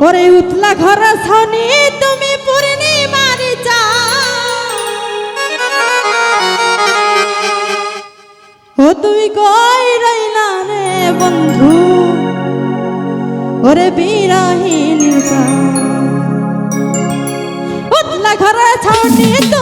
ওরে উতলা ঘর শনি তুমি পূর্ণিমার যা ও তুই কই রইলা রে বন্ধু? ওরে বিরাহিনী উতলা ঘর পূর্ণিমার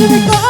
Let me go.